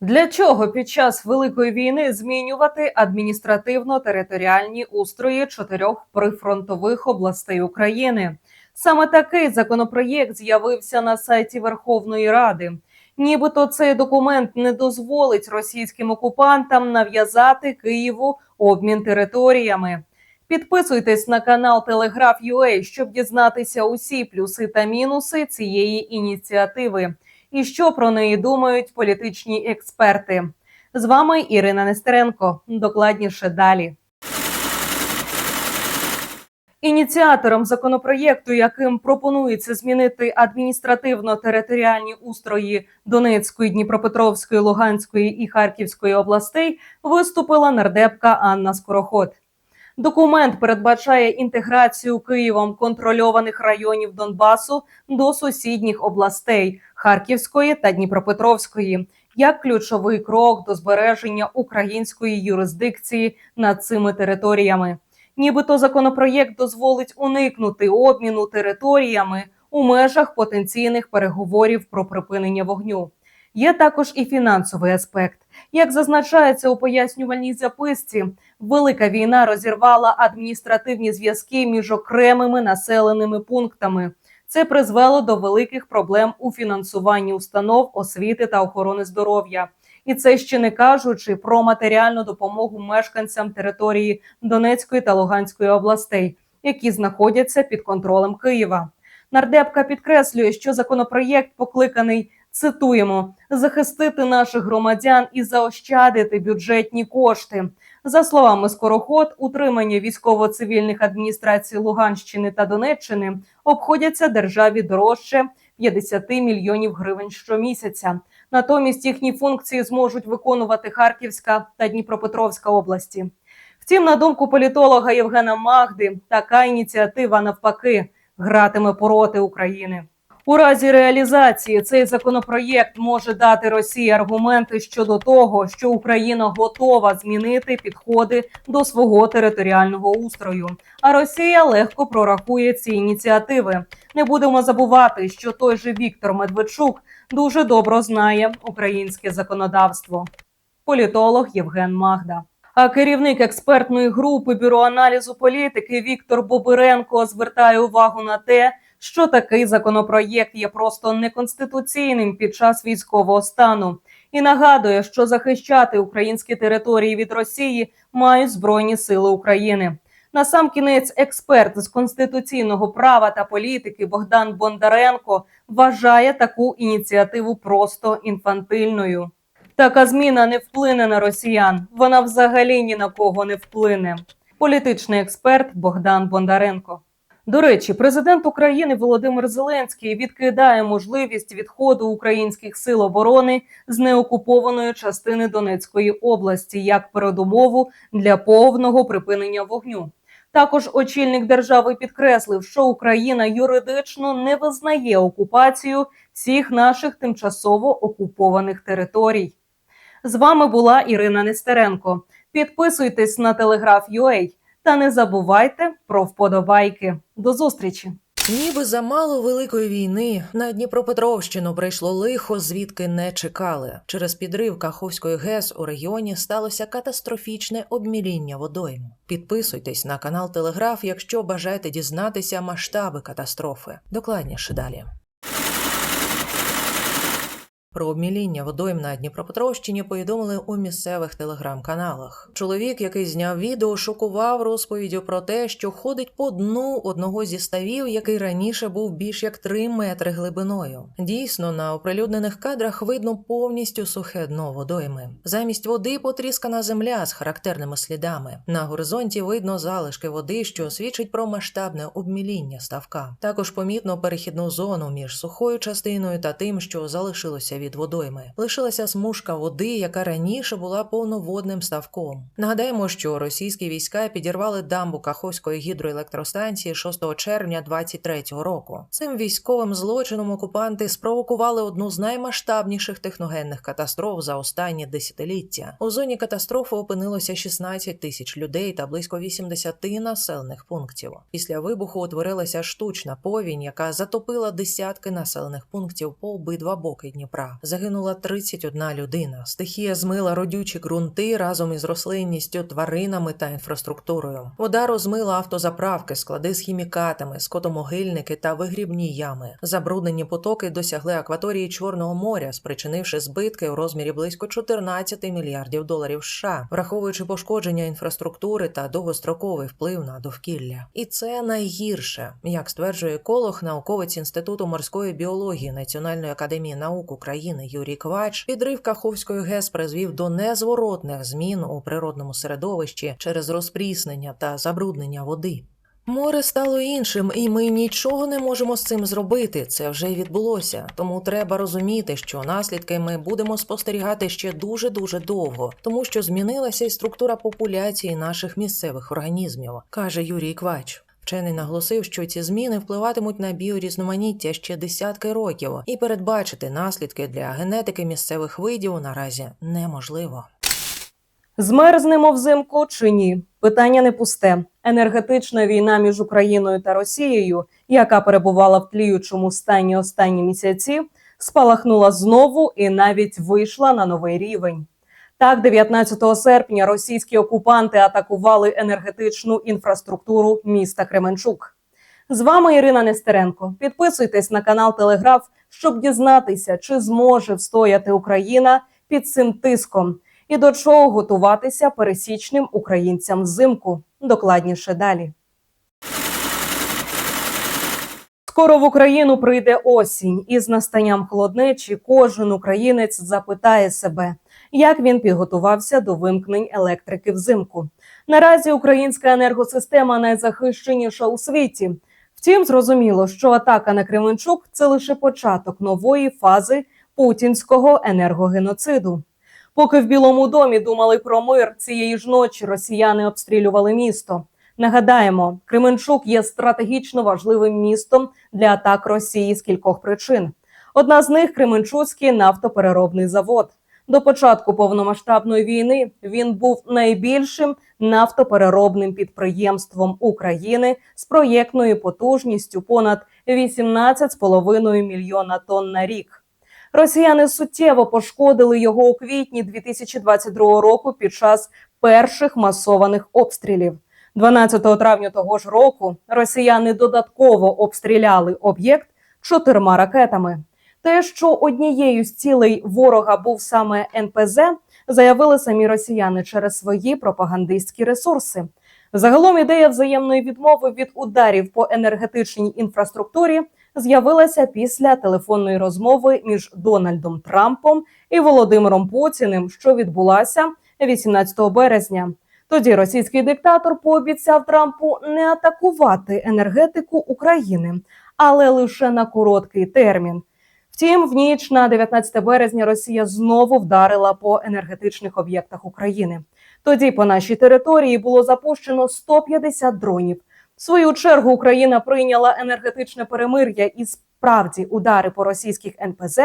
Для чого під час великої війни змінювати адміністративно-територіальні устрої чотирьох прифронтових областей України? Саме такий законопроєкт з'явився на сайті Верховної Ради. Нібито цей документ не дозволить російським окупантам нав'язати Києву обмін територіями. Підписуйтесь на канал Телеграф.UA, щоб дізнатися усі плюси та мінуси цієї ініціативи і що про неї думають політичні експерти. З вами Ірина Нестеренко. Докладніше далі. Ініціатором законопроєкту, яким пропонується змінити адміністративно-територіальні устрої Донецької, Дніпропетровської, Луганської і Харківської областей, виступила нардепка Анна Скороход. Документ передбачає інтеграцію Києвом контрольованих районів Донбасу до сусідніх областей Харківської та Дніпропетровської як ключовий крок до збереження української юрисдикції над цими територіями. Нібито законопроєкт дозволить уникнути обміну територіями у межах потенційних переговорів про припинення вогню. Є також і фінансовий аспект. Як зазначається у пояснювальній записці, велика війна розірвала адміністративні зв'язки між окремими населеними пунктами. Це призвело до великих проблем у фінансуванні установ освіти та охорони здоров'я. І це ще не кажучи про матеріальну допомогу мешканцям території Донецької та Луганської областей, які знаходяться під контролем Києва. Нардепка підкреслює, що законопроєкт покликаний цитуємо захистити наших громадян і заощадити бюджетні кошти. За словами Скороход, утримання військово-цивільних адміністрацій Луганщини та Донеччини обходяться державі дорожче 50 мільйонів гривень щомісяця. Натомість їхні функції зможуть виконувати Харківська та Дніпропетровська області. Втім, на думку політолога Євгена Магди, така ініціатива навпаки гратиме проти України. У разі реалізації цей законопроєкт може дати Росії аргументи щодо того, що Україна готова змінити підходи до свого територіального устрою. А Росія легко прорахує ці ініціативи. Не будемо забувати, що той же Віктор Медведчук дуже добре знає українське законодавство. Політолог Євген Магда. А керівник експертної групи бюро аналізу політики Віктор Бобиренко звертає увагу на те, що такий законопроєкт є просто неконституційним під час військового стану, і нагадує, що захищати українські території від Росії мають збройні сили України. Насамкінець експерт з конституційного права та політики Богдан Бондаренко вважає таку ініціативу просто інфантильною. Така зміна не вплине на росіян. Вона взагалі ні на кого не вплине. Політичний експерт Богдан Бондаренко. До речі, президент України Володимир Зеленський відкидає можливість відходу українських сил оборони з неокупованої частини Донецької області як передумову для повного припинення вогню. Також очільник держави підкреслив, що Україна юридично не визнає окупацію всіх наших тимчасово окупованих територій. З вами була Ірина Нестеренко. Підписуйтесь на телеграф.ua та не забувайте про вподобайки. До зустрічі! Ніби замало великої війни на Дніпропетровщину прийшло лихо, звідки не чекали. Через підрив Каховської ГЕС у регіоні сталося катастрофічне обміління водойм. Підписуйтесь на канал Телеграф, якщо бажаєте дізнатися масштаби катастрофи. Докладніше далі. Про обміління водойм на Дніпропетровщині повідомили у місцевих телеграм-каналах. Чоловік, який зняв відео, шокував розповіддю про те, що ходить по дну одного зі ставів, який раніше був більш як 3 метри глибиною. Дійсно, на оприлюднених кадрах видно повністю сухе дно водойми. Замість води потріскана земля з характерними слідами. На горизонті видно залишки води, що свідчить про масштабне обміління ставка. Також помітно перехідну зону між сухою частиною та тим, що залишилося від водойми. Лишилася смужка води, яка раніше була повноводним ставком. Нагадаємо, що російські війська підірвали дамбу Каховської гідроелектростанції 6 червня 23-го року. Цим військовим злочином окупанти спровокували одну з наймасштабніших техногенних катастроф за останні десятиліття. У зоні катастрофи опинилося 16 тисяч людей та близько 80 населених пунктів. Після вибуху утворилася штучна повінь, яка затопила десятки населених пунктів по обидва боки Дніпра. США. Загинула 31 людина. Стихія змила родючі ґрунти разом із рослинністю, тваринами та інфраструктурою. Вода розмила автозаправки, склади з хімікатами, скотомогильники та вигрібні ями. Забруднені потоки досягли акваторії Чорного моря, спричинивши збитки у розмірі близько 14 мільярдів доларів США, враховуючи пошкодження інфраструктури та довгостроковий вплив на довкілля. І це найгірше, як стверджує еколог, науковець інституту морської біології Національної академії наук України Юрій Квач. Підрив Каховської ГЕС призвів до незворотних змін у природному середовищі через розпріснення та забруднення води. Море стало іншим, і ми нічого не можемо з цим зробити. Це вже відбулося. Тому треба розуміти, що наслідки ми будемо спостерігати ще дуже дуже довго, тому що змінилася і структура популяції наших місцевих організмів, каже Юрій Квач. Вчений наголосив, що ці зміни впливатимуть на біорізноманіття ще десятки років, і передбачити наслідки для генетики місцевих видів наразі неможливо. Змерзнемо взимку чи ні? Питання не пусте. Енергетична війна між Україною та Росією, яка перебувала в тліючому стані останні місяці, спалахнула знову і навіть вийшла на новий рівень. Так, 19 серпня російські окупанти атакували енергетичну інфраструктуру міста Кременчук. З вами Ірина Нестеренко. Підписуйтесь на канал Телеграф, щоб дізнатися, чи зможе встояти Україна під цим тиском і до чого готуватися пересічним українцям взимку. Докладніше далі. Скоро в Україну прийде осінь, і з настанням холоднечі кожен українець запитає себе, як він підготувався до вимкнень електрики взимку. Наразі українська енергосистема найзахищеніша у світі. Втім, зрозуміло, що атака на Кременчук це лише початок нової фази путінського енергогеноциду. Поки в Білому домі думали про мир, цієї ж ночі росіяни обстрілювали місто. Нагадаємо, Кременчук є стратегічно важливим містом для атак Росії з кількох причин. Одна з них Кременчуцький нафтопереробний завод. До початку повномасштабної війни він був найбільшим нафтопереробним підприємством України з проєктною потужністю понад 18,5 мільйона тонн на рік. Росіяни суттєво пошкодили його у квітні 2022 року під час перших масованих обстрілів. 12 травня того ж року росіяни додатково обстріляли об'єкт чотирма ракетами. Те, що однією з цілей ворога був саме НПЗ, заявили самі росіяни через свої пропагандистські ресурси. Загалом ідея взаємної відмови від ударів по енергетичній інфраструктурі з'явилася після телефонної розмови між Дональдом Трампом і Володимиром Путіним, що відбулася 18 березня. Тоді російський диктатор пообіцяв Трампу не атакувати енергетику України, але лише на короткий термін. Втім, в ніч на 19 березня Росія знову вдарила по енергетичних об'єктах України. Тоді по нашій території було запущено 150 дронів. В свою чергу Україна прийняла енергетичне перемир'я, і справді удари по російських НПЗ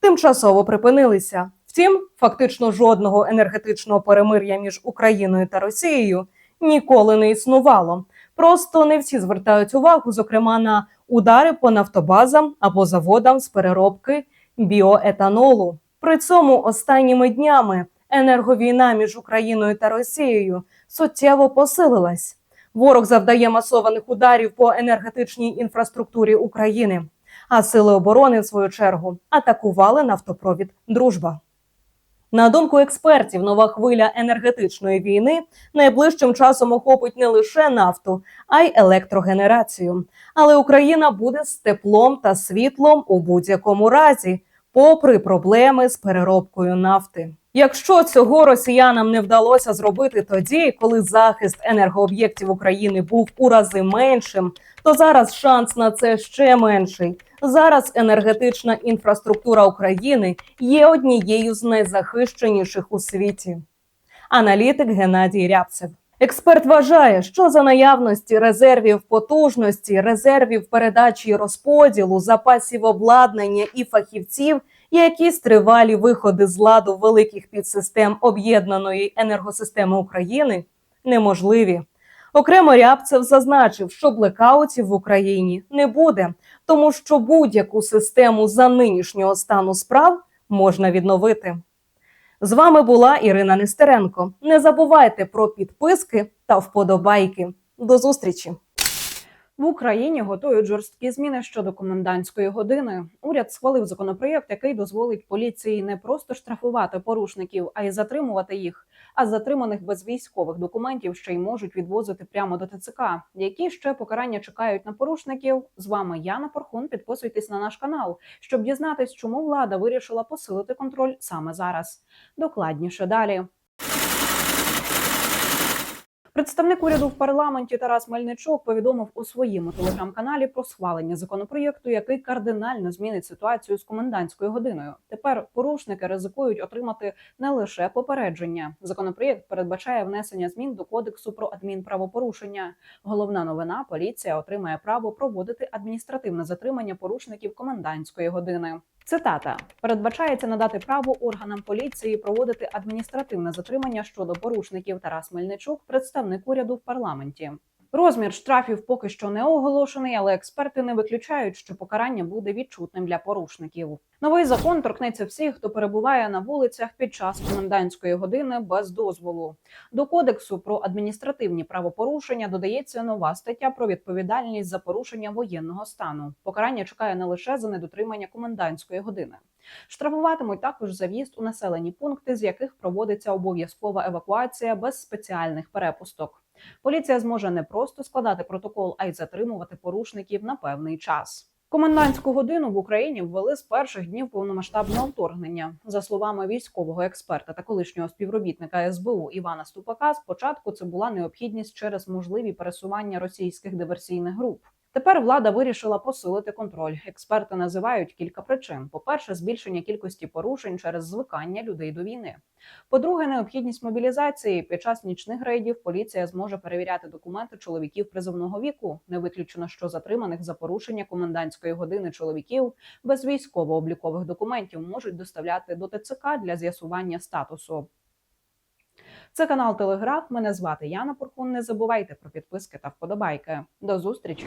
тимчасово припинилися. Втім, фактично жодного енергетичного перемир'я між Україною та Росією ніколи не існувало. Просто не всі звертають увагу, зокрема на удари по нафтобазам або заводам з переробки біоетанолу. При цьому останніми днями енерговійна між Україною та Росією суттєво посилилась. Ворог завдає масованих ударів по енергетичній інфраструктурі України. А сили оборони, в свою чергу, атакували нафтопровід Дружба. На думку експертів, нова хвиля енергетичної війни найближчим часом охопить не лише нафту, а й електрогенерацію. Але Україна буде з теплом та світлом у будь-якому разі, попри проблеми з переробкою нафти. Якщо цього росіянам не вдалося зробити тоді, коли захист енергооб'єктів України був у рази меншим, то зараз шанс на це ще менший. Зараз енергетична інфраструктура України є однією з найзахищеніших у світі. Аналітик Геннадій Рябцев. Експерт вважає, що за наявності резервів потужності, резервів передачі і розподілу, запасів обладнання і фахівців, якісь тривалі виходи з ладу великих підсистем об'єднаної енергосистеми України неможливі. Окремо Рябцев зазначив, що блекаутів в Україні не буде, тому що будь-яку систему за нинішнього стану справ можна відновити. З вами була Ірина Нестеренко. Не забувайте про підписки та вподобайки. До зустрічі! В Україні готують жорсткі зміни щодо комендантської години. Уряд схвалив законопроєкт, який дозволить поліції не просто штрафувати порушників, а й затримувати їх. А затриманих без військових документів ще й можуть відвозити прямо до ТЦК. Які ще покарання чекають на порушників? З вами Яна Порхун. Підписуйтесь на наш канал, щоб дізнатись, чому влада вирішила посилити контроль саме зараз. Докладніше далі. Представник уряду в парламенті Тарас Мельничук повідомив у своєму телеграм-каналі про схвалення законопроєкту, який кардинально змінить ситуацію з комендантською годиною. Тепер порушники ризикують отримати не лише попередження. Законопроєкт передбачає внесення змін до кодексу про адмінправопорушення. Головна новина: поліція отримає право проводити адміністративне затримання порушників комендантської години. Цитата передбачається надати право органам поліції проводити адміністративне затримання щодо порушників. Тарас Мельничук, представник уряду в парламенті. Розмір штрафів поки що не оголошений, але експерти не виключають, що покарання буде відчутним для порушників. Новий закон торкнеться всіх, хто перебуває на вулицях під час комендантської години без дозволу. До кодексу про адміністративні правопорушення додається нова стаття про відповідальність за порушення воєнного стану. Покарання чекає не лише за недотримання комендантської години. Штрафуватимуть також за в'їзд у населені пункти, з яких проводиться обов'язкова евакуація без спеціальних перепусток. Поліція зможе не просто складати протокол, а й затримувати порушників на певний час. Комендантську годину в Україні ввели з перших днів повномасштабного вторгнення. За словами військового експерта та колишнього співробітника СБУ Івана Ступака, спочатку це була необхідність через можливі пересування російських диверсійних груп. Тепер влада вирішила посилити контроль. Експерти називають кілька причин: по-перше, збільшення кількості порушень через звикання людей до війни. По-друге, необхідність мобілізації під час нічних рейдів поліція зможе перевіряти документи чоловіків призовного віку. Не виключено, що затриманих за порушення комендантської години чоловіків без військово-облікових документів можуть доставляти до ТЦК для з'ясування статусу. Це канал Телеграф. Мене звати Яна Пуркун. Не забувайте про підписки та вподобайки. До зустрічі.